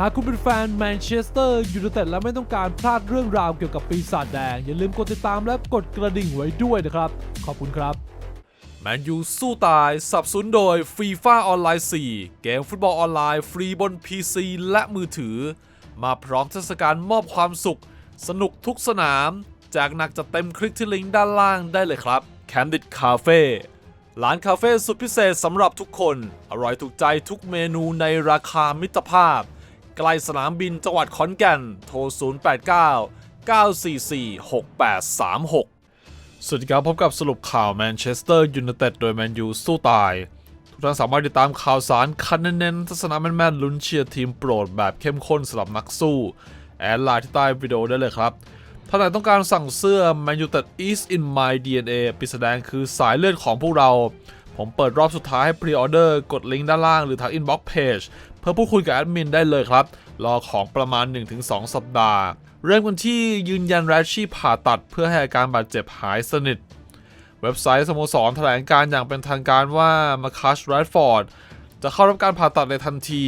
หากคุณเป็นแฟนแมนเชสเตอร์ยูไนเต็ดและไม่ต้องการพลาดเรื่องราวเกี่ยวกับปีศาจแดง อย่าลืมกดติดตามและกดกระดิ่งไว้ด้วยนะครับ ขอบคุณครับแมนยูสู้ตายสับสนโดยฟีฟ่าออนไลน์4 เกมฟุตบอลออนไลน์ฟรีบน PC และมือถือ มาพร้อมเทศกาลมอบความสุข สนุกทุกสนามแจกหนักจะเต็มคลิกที่ลิงก์ด้านล่างได้เลยครับ Candid Cafe ร้านคาเฟ่สุดพิเศษสำหรับทุกคน อร่อยถูกใจทุกเมนูในราคามิตรภาพ ใกล้สนามบินจังหวัดขอนแก่น โทร 089 944 6836 สวัสดีครับพบกับสรุปข่าวแมนเชสเตอร์ยูไนเต็ดโดยแมนยูสู้ตาย ทุกท่านสามารถติดตามข่าวสารคันเน้นๆทัศนะแม่นๆ ลุ้นเชียร์ทีมโปรดแบบเข้มข้นสำหรับนักสู้ แอดไลน์ที่ใต้วิดีโอได้เลยครับถ้าไหนต้องการสั่งเสื้อ Man United is in my DNA ปีแสดงคือสายเลือดของพวกเรา ผมเปิดรอบสุดท้ายให้พรีออเดอร์ กดลิงก์ด้านล่างหรือทางอินบ็อกซ์เพจ เพื่อพูดคุยกับแอดมินได้เลยครับ รอของประมาณ 1-2 สัปดาห์ เริ่มกันที่ยืนยันแรชชี่ผ่าตัดเพื่อให้อาการบาดเจ็บหายสนิท เว็บไซต์สโมสรแถลงการอย่างเป็นทางการว่ามาคัชแรดฟอร์ดจะเข้ารับการผ่าตัดในทันที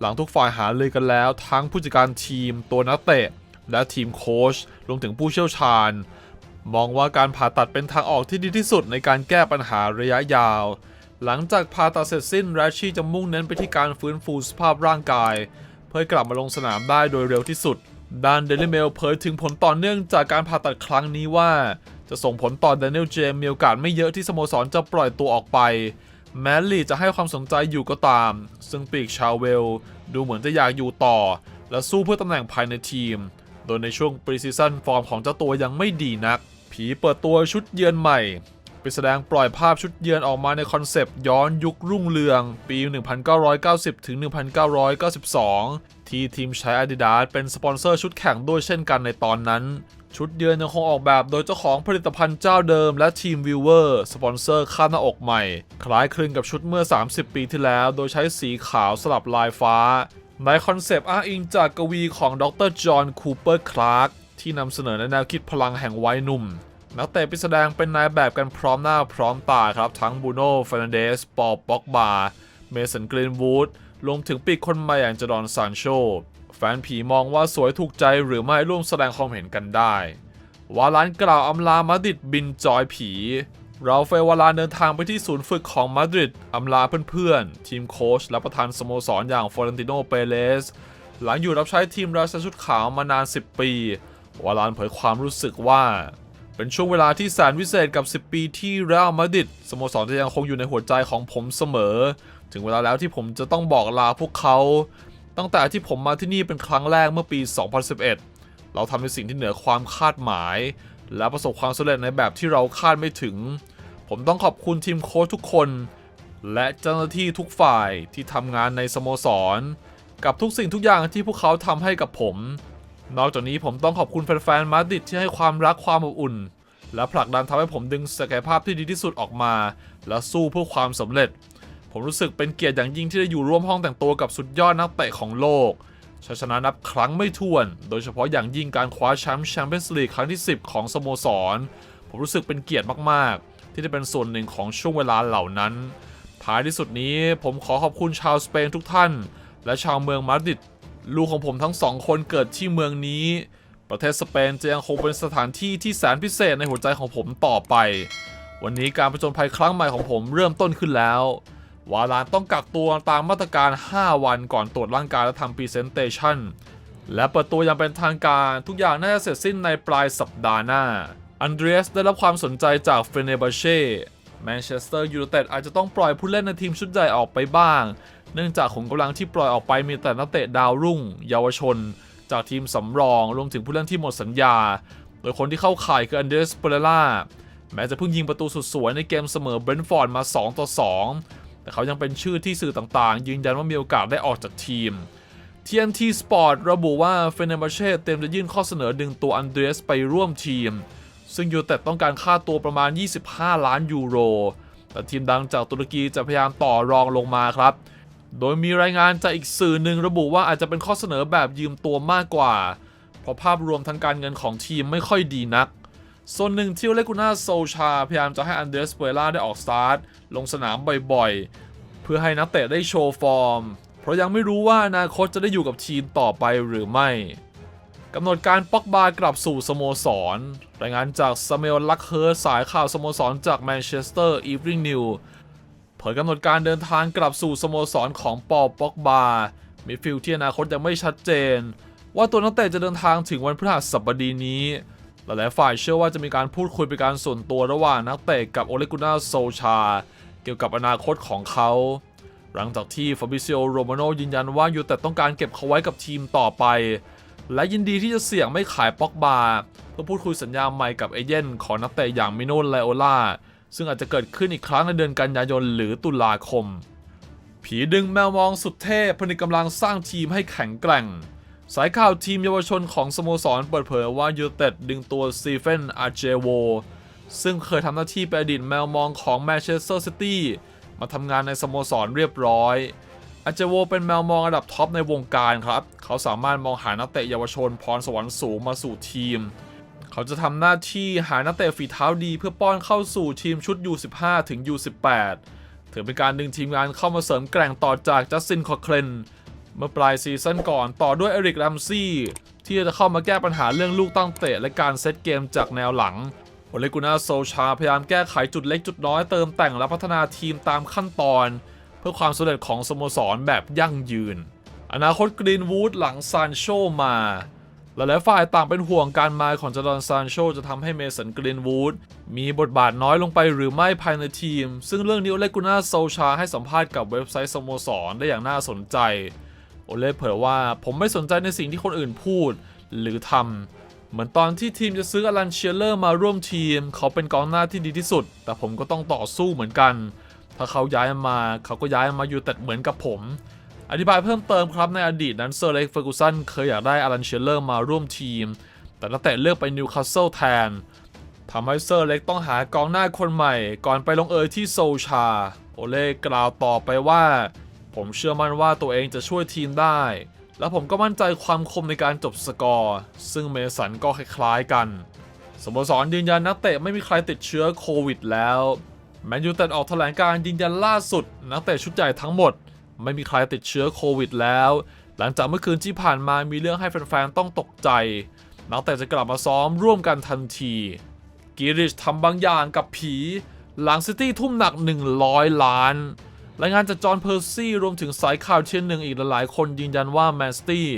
หลังทุกฝ่ายหาเลยกันแล้ว ทั้งผู้จัดการทีมตัวนักเตะ และทีมโค้ชรวมถึงผู้เชี่ยวชาญ มองว่าการผ่าตัดเป็นทางออกที่ดีที่สุดในการแก้ปัญหาระยะยาว หลังจากผ่าตัดเสร็จสิ้นแรชชี่จะมุ่งเน้นไปที่การฟื้นฟูสภาพร่างกาย เพื่อกลับมาลงสนามได้โดยเร็วที่สุดด้านเดลิเมลเผยถึงผลต่อเนื่องจากการผ่าตัดครั้งนี้ว่า จะส่งผลต่อแดเนียลเจมมีโอกาสไม่เยอะที่สโมสรจะปล่อยตัวออกไป แม้ลีจะให้ความสนใจอยู่ก็ตาม ซึ่งปีกชาวเวล ดูเหมือนจะอยากอยู่ต่อ และสู้เพื่อตำแหน่งภายในทีม โดยในช่วงปรีซีซั่นฟอร์มของเจ้าตัวยังไม่ดีนัก ผีเปิดตัวชุดเยือนใหม่ ไปแสดงปล่อยภาพชุดเยือนออกมาในคอนเซปต์ย้อนยุครุ่งเรือง ปี 1990 ถึง 1992 ที่ทีมใช้ Adidas เป็นสปอนเซอร์ชุดแข่งด้วยเช่นกันในตอนนั้น ชุดเยือนยังคงออกแบบโดยเจ้าของผลิตภัณฑ์เจ้าเดิมและทีมวิวเวอร์สปอนเซอร์คาหน้าอกใหม่ คล้ายคลึงกับชุดเมื่อ 30 ปีที่แล้ว โดยใช้สีขาวสลับลายฟ้า ในคอนเซปต์อ้างอิงจากกวีของดรจอห์นคูเปอร์คลาร์กที่นำเสนอในแนวคิดพลังแห่งวัยหนุ่ม นักเตะพิสดงเป็นนายแบบกันพร้อมหน้าพร้อมตาครับ ทั้งบูโน่เฟรนันเดส ปอลบ็อกบา เมสันกรีนวูดรวมถึงปีกคนใหม่อย่างจดอนซานโช แฟนผีมองว่าสวยถูกใจหรือไม่ร่วมแสดงความเห็นกันได้ วาลานกล่าวอำลามาดริดบินจอยผีเราเฟวาลานเดินทางไปที่ศูนย์ฝึกของมาดริดอำลาเพื่อนๆ ทีมโค้ชและประธานสโมสรอย่างฟลอเรนติโน เปเรส หลังอยู่รับใช้ทีมราชชุดขาวมานาน 10 ปี วาลานเผยความรู้สึกว่า เป็นช่วงเวลาที่แสนวิเศษกับ 10 ปีที่เรอัลมาดริดสโมสรจะยังคงอยู่ในหัวใจของผมเสมอ ถึงเวลาแล้วที่ผมจะต้องบอกลาพวกเขา ตั้งแต่ที่ผมมาที่นี่เป็นครั้งแรกเมื่อปี 2011 เราทำในสิ่งที่เหนือความคาดหมาย และประสบความสำเร็จในแบบที่เราคาดไม่ถึง ผมต้องขอบคุณทีมโค้ชทุกคน และเจ้าหน้าที่ทุกฝ่ายที่ทำงานในสโมสร กับทุกสิ่งทุกอย่างที่พวกเขาทำให้กับผม นอกจากนี้ผมต้องขอบคุณแฟนๆมาดริดที่ให้ความรักความอบอุ่น และผลักดันทำให้ผมดึงศักยภาพที่ดีที่สุดออกมา และสู้เพื่อความสำเร็จ ผมรู้สึกเป็นเกียรติอย่างยิ่งที่ได้อยู่ร่วมห้องแต่งตัวกับสุดยอดนักเตะของโลกชัยชนะนับครั้งไม่ถ้วน โดยเฉพาะอย่างยิ่งการคว้าแชมป์แชมเปี้ยนส์ลีกครั้งที่ 10 ของสโมสร ผมรู้สึกเป็นเกียรติมากๆ ที่ได้เป็นส่วนหนึ่งของช่วงเวลาเหล่านั้น ท้ายที่สุดนี้ผมขอขอบคุณชาวสเปนทุกท่าน และชาวเมืองมาดริด ลูกของผมทั้งสองคนเกิดที่เมืองนี้ ประเทศสเปนจะยังคงเป็นสถานที่ที่แสนพิเศษในหัวใจของผมต่อไป วันนี้การผจญภัยครั้งใหม่ของผมเริ่มต้นขึ้นแล้ว วาลานต้องกักตัวตามมาตรการ 5 วันก่อนตรวจร่างกายและทำพรีเซนเตชันและเปิดตัวอย่างเป็นทางการทุกอย่างน่าจะเสร็จสิ้นในปลายสัปดาห์หน้า อันเดรียสได้รับความสนใจจากเฟเนบาเช่แมนเชสเตอร์ยูไนเต็ดอาจจะต้องปล่อยผู้เล่นในทีมชุดใหญ่ออกไปบ้าง เนื่องจากขุมกำลังที่ปล่อยออกไปมีแต่นักเตะดาวรุ่ง เยาวชน จากทีมสำรองรวมถึงผู้เล่นที่หมดสัญญา โดยคนที่เข้าข่ายคืออันเดรสเปเรล่าแม้จะเพิ่งยิงประตูสุดสวยในเกมเสมอเบรนท์ฟอร์ดมา 2 ต่อ 2 แต่เขายังเป็นชื่อที่สื่อต่างๆ ยืนยันว่ามีโอกาสได้ออกจากทีม TNT Sport ระบุว่าเฟเนบาเช่เตรียมจะยื่นข้อเสนอดึงตัวอันเดรสไปร่วมทีม ซึ่งยูเต็ดต้องการค่าตัวประมาณ 25 ล้านยูโร แต่ทีมดังจากตุรกีจะพยายามต่อรองลงมาครับ โดยมีรายงานจากอีกสื่อหนึ่งระบุว่าอาจจะเป็นข้อเสนอแบบยืมตัวมากกว่า เพราะภาพรวมทางการเงินของทีมไม่ค่อยดีนัก ส่วนหนึ่งที่เลกุน่าโซชา พยายามจะให้อันเดรสเปล่าได้ออกสตาร์ทลงสนามบ่อยๆ เพื่อให้นักเตะได้โชว์ฟอร์ม เพราะยังไม่รู้ว่าอนาคตจะได้อยู่กับทีมต่อไปหรือไม่กำหนดการป็อกบากลับสู่สโมสร รายงานจากสเมลลักเฮิร์สายข่าวสโมสรจากแมนเชสเตอร์อีฟริงนิว ยกำหนดการเดินทางกลับสู่สโมสรของปอป็อกบามิดฟิลด์ที่อนาคตยังไม่ชัดเจน ว่าตัวนักเตะจะเดินทางถึงวันพฤหัสบดีนี้ หลายฝ่ายเชื่อว่าจะมีการพูดคุยเป็นการส่วนตัวระหว่างนักเตะกับโอเลกุน่าโซชา เกี่ยวกับอนาคตของเขา หลังจากที่ฟาบิซิโอโรมาโนยืนยันว่ายูแต่ต้องการเก็บเขาไว้กับทีมต่อไป และยินดีที่จะเสี่ยงไม่ขายป็อกบาเพื่อพูดคุยสัญญาใหม่กับเอเย่นของนักเตะอย่างมิโนไลโอล่า ซึ่งอาจจะเกิดขึ้นอีกครั้งในเดือนกันยายนหรือตุลาคม ผีดึงแมวมองสุดเทพผนึกกำลังสร้างทีมให้แข็งแกร่ง สายข่าวทีมเยาวชนของสโมสรเปิดเผยว่ายูเต็ดดึงตัวสตีเฟนอาเจโวซึ่งเคยทำหน้าที่เป็นอดีตแมวมองของแมนเชสเตอร์ซิตี้มาทำงานในสโมสรเรียบร้อย อาเจโวเป็นแมวมองระดับท็อปในวงการครับ เขาสามารถมองหานักเตะเยาวชนพรสวรรค์สูงมาสู่ทีม เขาจะทำหน้าที่หานักเตะฝีเท้าดีเพื่อป้อนเข้าสู่ทีมชุด U15 ถึง U18 ถือเป็นการดึงทีมงานเข้ามาเสริมแกร่งต่อจากจัสตินคอเคลนเมื่อปลายซีซั่นก่อนต่อด้วยเอริกแรมซี่ที่จะเข้ามาแก้ปัญหาเรื่องลูกตั้งเตะและการเซตเกมจากแนวหลังโอเลกุนาโซชาพยายามแก้ไขจุดเล็กจุดน้อยเติมแต่งและพัฒนาทีมตามขั้นตอน เพื่อความสำเร็จของสโมสรแบบยั่งยืน อนาคตกรีนวูดหลังซานโชมา หลายๆฝ่ายต่างเป็นห่วงการมาของจอร์แดนซานโชจะทำให้เมสันกรีนวูดมีบทบาทน้อยลงไปหรือไม่ภายในทีม ซึ่งเรื่องนี้โอเลกุน่าโซชาให้สัมภาษณ์กับเว็บไซต์สโมสรได้อย่างน่าสนใจ โอเล่เผยว่าผมไม่สนใจในสิ่งที่คนอื่นพูดหรือทำเหมือนตอนที่ทีมจะซื้ออลันเชียเลอร์มาร่วมทีม เขาเป็นกองหน้าที่ดีที่สุด แต่ผมก็ต้องต่อสู้เหมือนกัน ถ้าเขาย้ายมาเขาก็ย้ายมาอยู่แต่เหมือนกับผม อธิบายเพิ่มเติมครับในอดีตนั้นเซอร์เล็กเฟอร์กูสันเคยอยากได้อลันเชียเลอร์มาร่วมทีม แต่นักเตะเลือกไปนิวคาสเซิลแทนทำให้เซอร์เล็กต้องหากองหน้าคนใหม่ ก่อนไปลงเอยที่โซชา โอเล่กล่าวต่อไปว่า ผมเชื่อมั่นว่าตัวเองจะช่วยทีมได้ และผมก็มั่นใจความคมในการจบสกอร์ ซึ่งเมสันก็คล้ายๆกัน สโมสรยืนยันนักเตะไม่มีใครติดเชื้อโควิดแล้วแมนยูเต็ดออกแถลงการยืนยันล่าสุด นักเตะชุดใหญ่ทั้งหมด ไม่มีใครติดเชื้อโควิดแล้ว หลังจากเมื่อคืนที่ผ่านมามีเรื่องให้แฟนๆ ต้องตกใจ นักเตะจะกลับมาซ้อมร่วมกันทันที กิริชทำบางอย่างกับผี หลังซิตี้ทุ่มหนัก 100 ล้านรายงานจากจอห์นเพอร์ซี่รวมถึงสายข่าวเช่นหนึ่งอีกหลายๆ คนยืนยันว่าแมนสตี้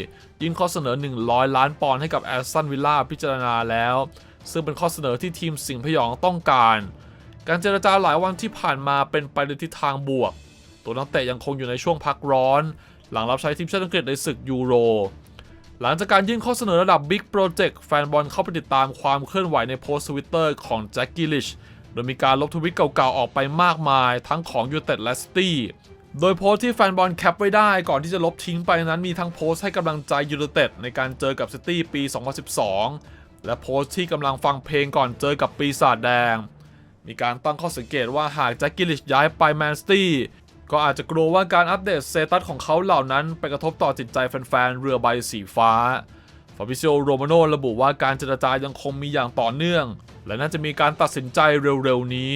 ยื่นข้อเสนอ 100 ล้านปอนด์ให้กับแอสตันวิลล่าพิจารณาแล้ว ซึ่งเป็นข้อเสนอที่ทีมสิงห์พยองต้องการ การเจรจาหลายวันที่ผ่านมาเป็นไปในทิศทางบวก ตัวนักเตะยังคงอยู่ในช่วงพักร้อน หลังรับใช้ทีมชาติอังกฤษในศึกยูโร หลังจากการยื่นข้อเสนอระดับบิ๊กโปรเจกต์แฟนบอลเข้าไปติดตามความเคลื่อนไหวในโพสต์ทวิตเตอร์ของแจ็คกี้ลิชโดยมีการลบทวิตเก่าๆออกไปมากมาย ทั้งของยูเต็ดและสตี้โดยโพสต์ที่แฟนบอลแคปไว้ได้ก่อนที่จะลบทิ้งไปนั้นมีทั้งโพสต์ให้กำลังใจยูเต็ดในการเจอกับซิตี้ปี 2012 และโพสต์ที่กำลังฟังเพลงก่อนเจอกับปีศาจแดง มีการตั้งข้อสังเกตว่าหากแจ็คกิลิชย้ายไปแมนสตี้ ก็อาจจะกลัวว่าการอัปเดตสเตตัสของเขาเหล่านั้น ไปกระทบต่อจิตใจแฟนๆ เรือใบสีฟ้า ฟาบิซิโอโรมาโนระบุว่าการเจรจายังคงมีอย่างต่อเนื่อง และน่าจะมีการตัดสินใจเร็วๆ นี้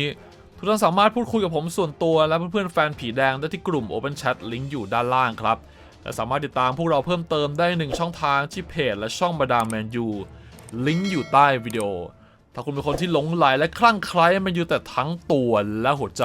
ทุกท่านสามารถพูดคุยกับผมส่วนตัวและเพื่อนๆ แฟนผีแดงได้ที่กลุ่ม Open Chat ลิงก์อยู่ด้านล่างครับ และสามารถติดตามพวกเราเพิ่มเติมได้หนึ่งช่องทางที่เพจและช่องบาดามแมนยูลิงก์อยู่ใต้วิดีโอ ถ้าคุณเป็นคนที่หลงไหลและคลั่งไคล้แมนยูแต่ทั้งตัวและหัวใจ